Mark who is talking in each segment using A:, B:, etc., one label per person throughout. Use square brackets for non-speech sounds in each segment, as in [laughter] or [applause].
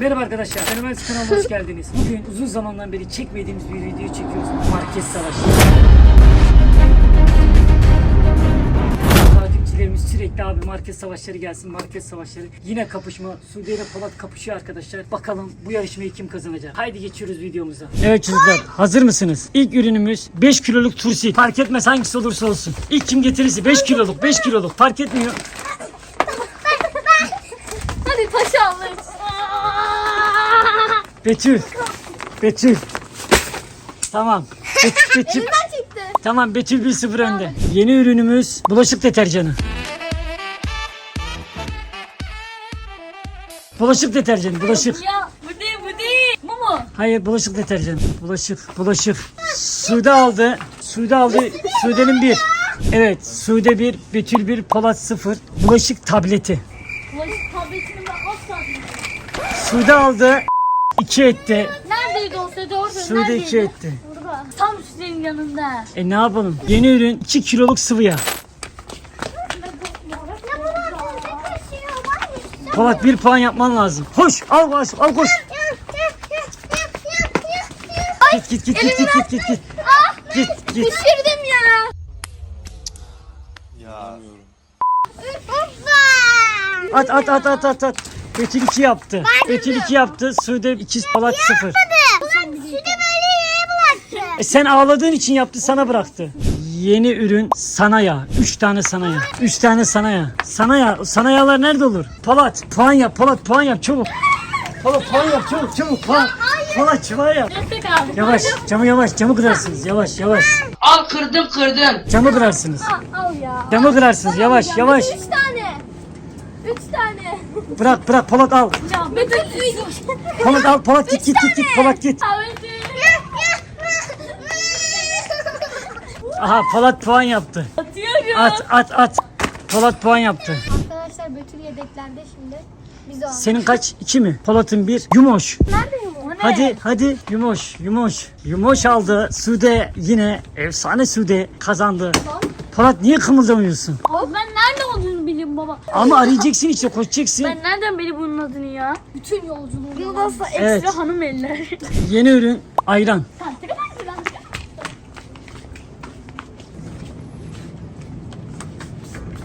A: Merhaba arkadaşlar, Fenomen kanalıma hoş geldiniz. Bugün uzun zamandan beri çekmediğimiz bir video çekiyoruz. Market Savaşı. Takipçilerimiz sürekli abi market savaşları gelsin, market savaşları. Yine kapışma. Sude ile Polat kapışıyor arkadaşlar. Bakalım bu yarışmayı kim kazanacak? Haydi geçiyoruz videomuza. Evet çocuklar, hazır mısınız? İlk ürünümüz 5 kiloluk turşi. Fark etmez hangisi olursa olsun. İlk kim getirirse 5 kiloluk, 5 kiloluk fark etmiyor. Betül. Betül. Tamam. Bet- [laughs] Betül.
B: Elimden çıktı.
A: Tamam Betül 1-0 önde. Yeni ürünümüz bulaşık deterjanı. Bulaşık deterjanı, bulaşık.
B: Ya bu değil bu değil. Bu mu?
A: Hayır bulaşık deterjanı. Bulaşık, bulaşık. Sude aldı. Sude aldı. Sude'nin bir. Evet, Sude bir, Betül bir, Polat sıfır. Bulaşık tableti.
B: Bulaşık tabletini ben asla bilmiyorum.
A: Sude aldı. 2 etti.
B: Neredeydi o sede orada?
A: Sude
B: Neredeydi?
A: 2 etti.
B: Burada. Tam senin yanında.
A: E ne yapalım? Yeni ürün 2 kiloluk sıvı yağ. Polat bir puan yapman lazım. Koş, al koş, al koş. Git git git git git git git git. Git git.
B: Düşürdüm ya.
A: At at at at at at. Betül 2 yaptı. Betül 2 yaptı. Sude 2 Polat 0. E sen ağladığın için yaptı sana bıraktı. Yeni ürün sana yağ. 3 tane sana yağ. 3 tane sana yağ. Sana yağ. Sana yağlar nerede olur? Polat puan yap. Polat puan yap çabuk. Polat puan yap çabuk çabuk puan. Polat puan yap.
B: Destek.
A: Yavaş camı yavaş camı kırarsınız yavaş yavaş.
C: Al kırdım kırdım.
A: Camı kırarsınız.
B: Al, al ya.
A: Camı kırarsınız yavaş yavaş.
B: Üç tane.
A: Bırak bırak Polat al.
B: Ya.
A: Polat al Polat git git git git Polat git. Aha Polat puan yaptı.
B: Atıyorum.
A: At at at. Polat puan yaptı.
D: Arkadaşlar Betül yedeklendi şimdi. Biz o.
A: Senin kaç? İki mi? Polat'ın bir. Yumoş.
B: Neredeyim o ne?
A: Hadi hadi Yumoş. Yumoş. Yumoş aldı. Sude yine efsane Sude kazandı. Polat niye kımıldamıyorsun?
B: Abi ben nerede bileyim baba.
A: Ama arayacaksın işte koşacaksın.
B: Ben nereden bileyim bunun adını ya? Bütün yolculuğum. Yıldızsa ekstra
A: Evet.
B: hanım eller.
A: Yeni ürün ayran.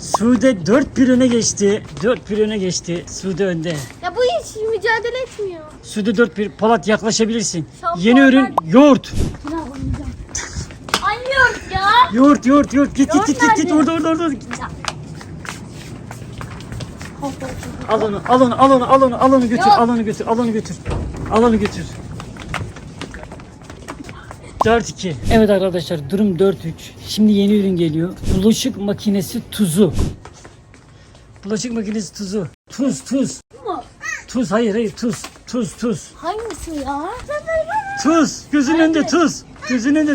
A: Sude 4 bir öne geçti. 4 bir öne geçti. Sude önde.
D: Ya bu hiç mücadele etmiyor.
A: Sude 4 bir. Polat yaklaşabilirsin.
B: Şampuanlar-
A: Yeni ürün yoğurt.
B: Anlıyorum ya.
A: Yoğurt yoğurt yoğurt. Git git git git git.
B: nerede?
A: Orada orada orada. Al onu, al onu, al onu, al onu, al onu götür,
B: Yok.
A: al onu götür, al onu götür. Al onu götür. 4-2. Evet arkadaşlar durum 4-3. Şimdi yeni ürün geliyor. Bulaşık makinesi tuzu. Bulaşık makinesi tuzu. Tuz, tuz.
B: mu?
A: Tuz, hayır hayır tuz. Tuz, tuz.
B: Hangisi ya?
A: Tuz. Gözünün önünde tuz. Gözünün önünde.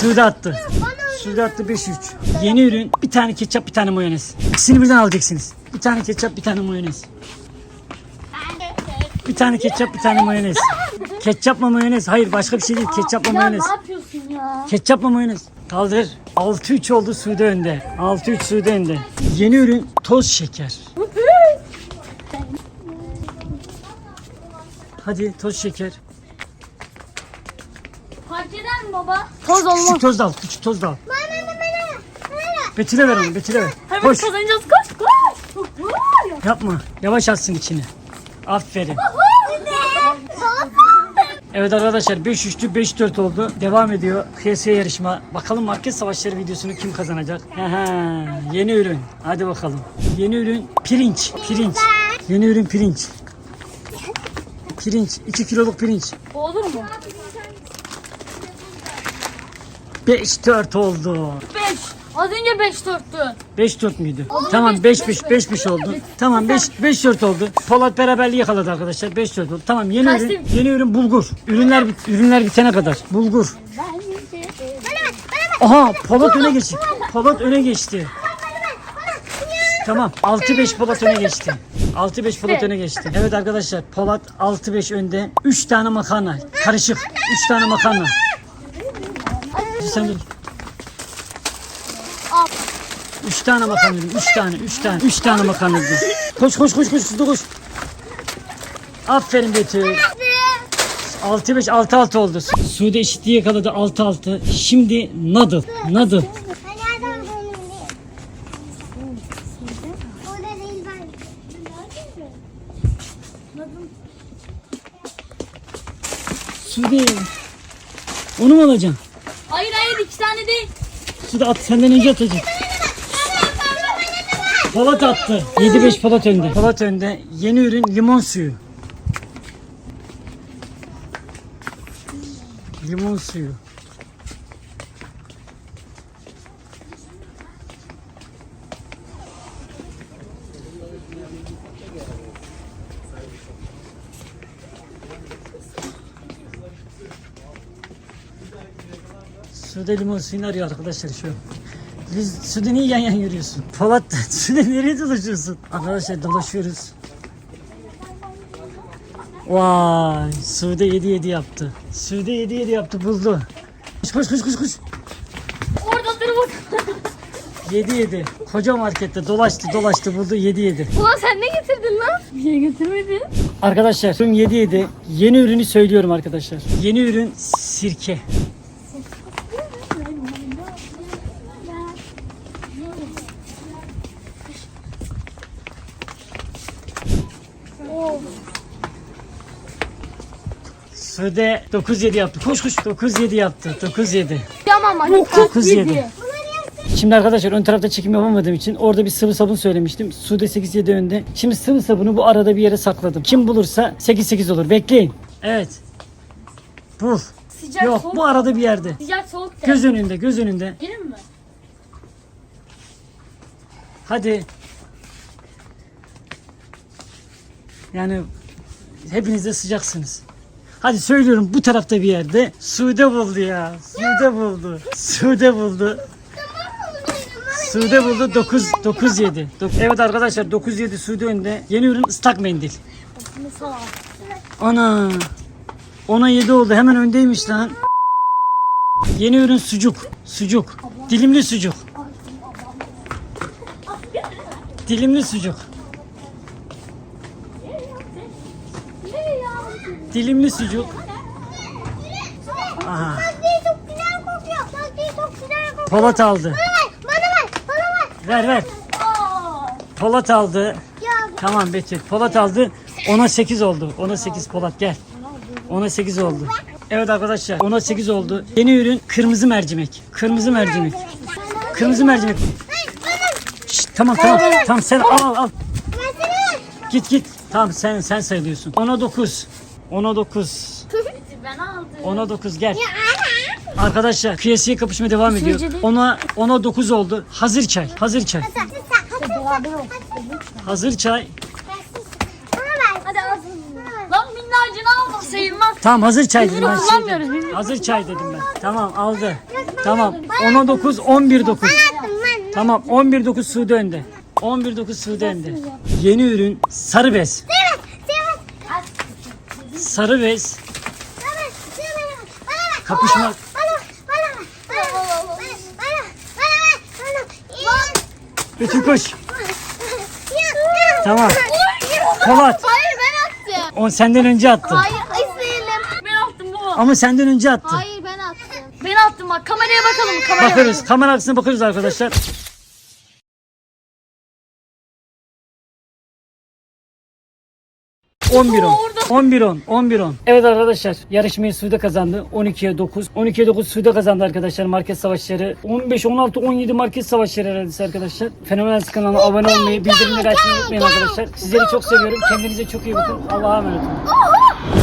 A: Suda attı. Suda attı 5-3. Yeni ürün bir tane ketçap bir tane mayonez. İkisini birden alacaksınız. Bir tane ketçap bir tane mayonez. Bir tane ketçap bir tane mayonez. Ketçapla mayonez. Hayır başka bir şey değil. Ketçapla
B: Ya
A: mayonez.
B: ne yapıyorsun ya?
A: Ketçapla mayonez. Kaldır. 6-3 oldu Sude önde. 6-3 Sude önde. Yeni ürün toz şeker. Hadi toz şeker.
B: Baba? Toz olmaz.
A: Küçük toz da al. Küçük toz da al. Betül'e ver onu. Betül'e ver.
B: Hemen
A: Koş.
B: kazanacağız. Koş koş.
A: Yapma. Yavaş atsın içine. Aferin. Evet arkadaşlar 5-3'lü 5-4 oldu. Devam ediyor. Kıyasıya yarışma. Bakalım market savaşları videosunu kim kazanacak? Aha, yeni ürün. Hadi bakalım. Yeni ürün pirinç. Pirinç. Yeni ürün pirinç. Pirinç. 2 kiloluk pirinç.
B: Bu olur mu?
A: 5-4 oldu.
B: 5. Az önce 5 dörttü.
A: 5-4 müydü? Tamam 5-5 5-5 oldu. Tamam 5 5-4 oldu. Polat beraberliği yakaladı arkadaşlar. 5-4 oldu. Tamam yeni ürün. Yeni ürün bulgur. Ürünler bit- ürünler bitene kadar. Bulgur. Aha Polat öne geçti. Polat öne geçti. Tamam 6-5 Polat öne geçti. 6-5 Polat öne geçti. Evet arkadaşlar Polat 6-5 önde. 3 tane makarna. Karışık. 3 tane makarna. Sen dur. Üç tane makarna dedim. Üç tane, üç tane, üç tane makarna dedim. Koş koş koş koş hızlı koş. Aferin Betül. 6-5 6-6 oldu. Sude eşitliği yakaladı 6-6. Şimdi Nadıl. Nadıl. Sude. Onu mu alacaksın?
B: Hayır hayır iki tane değil.
A: Sude at senden önce atacak. Polat attı. 7-5 Polat önde. Polat önde. Yeni ürün limon suyu. Limon suyu. Sude limon suyunu arıyor arkadaşlar şu. Biz Sude niye yan yan yürüyorsun? Polat [laughs] Sude nereye dolaşıyorsun? Arkadaşlar dolaşıyoruz. Vay Sude 7 7 yaptı. Sude 7 7 yaptı buldu. Koş koş koş koş koş.
B: Orada dur bak.
A: 7 7. Koca markette dolaştı dolaştı buldu 7 7.
D: Ulan sen ne getirdin lan?
B: Bir şey getirmedin.
A: Arkadaşlar ürün 7 7. Yeni ürünü söylüyorum arkadaşlar. Yeni ürün sirke. Sude 9 7 yaptı. Koş koş 9 7 yaptı. 9 7.
D: Tamam hadi.
A: 9 7. Şimdi arkadaşlar ön tarafta çekim yapamadığım için orada bir sıvı sabun söylemiştim. Sude 8 7 önde. Şimdi sıvı sabunu bu arada bir yere sakladım. Kim bulursa 8 8 olur. Bekleyin. Evet. Bul.
B: Sıcak
A: Yok
B: soğuk.
A: bu arada bir yerde.
B: Sıcak soğuk de.
A: Göz önünde, göz önünde.
B: Gelin mi?
A: Hadi. Yani hepiniz de sıcaksınız. Hadi söylüyorum bu tarafta bir yerde. Sude buldu ya. Sude buldu. Sude buldu. Sude buldu 9 9 7. Evet arkadaşlar 9 7 Sude önde. Yeni ürün ıslak mendil. Ana. Ona 7 oldu. Hemen öndeymiş lan. Yeni ürün sucuk. Sucuk. Dilimli sucuk. Dilimli sucuk. Dilimli sucuk. Aha. Polat aldı.
D: Bana ver, bana ver.
A: Ver ver. Polat aldı. Tamam Betül. Polat aldı. Ona 8 oldu. Ona 8 Polat gel. Ona 8 oldu. Evet arkadaşlar ona 8 oldu. Yeni ürün kırmızı mercimek. Kırmızı mercimek. Kırmızı mercimek. Şşt, tamam tamam. Tamam sen al al al. Git git. Tamam sen sen sayılıyorsun. Ona 9. Ona 9.
B: Ben aldım.
A: Ona 9 gel. Arkadaşlar kıyasıya kapışma devam ediyor. Ona ona 9 oldu. Hazır çay. Hazır çay. Hazır çay.
D: bana ver. Hadi al.
B: Lan minnacını aldım sayılmaz.
A: Tamam hazır çay dedim ben.
B: Kullanmıyoruz, biz-
A: Hazır çay dedim ben. Tamam aldı. Tamam. 10'a 9, 11 9. Tamam 11 9 Suudi önde. 11 9 Suudi önde. Yeni ürün sarı bez. Sarı bez. Kapışma. Betül koş. Tamam. Polat.
D: Hayır ben attım.
A: O senden önce attı.
D: Hayır isteyelim.
B: Ben attım baba.
A: Ama senden önce attı.
D: Hayır ben attım.
B: Ben attım bak kameraya bakalım kameraya.
A: Bakarız. Kamera arkasına bakarız arkadaşlar. On bir on. 11 10. 11 10. Evet arkadaşlar yarışmayı Sude kazandı. 12'ye 9. 12'ye 9 Sude kazandı arkadaşlar market savaşları. 15 16 17 market savaşları herhalde arkadaşlar. Fenomenal kanalına abone olmayı, bildirimleri açmayı unutmayın arkadaşlar. Sizleri çok seviyorum. Kendinize çok iyi bakın. Allah'a emanet olun.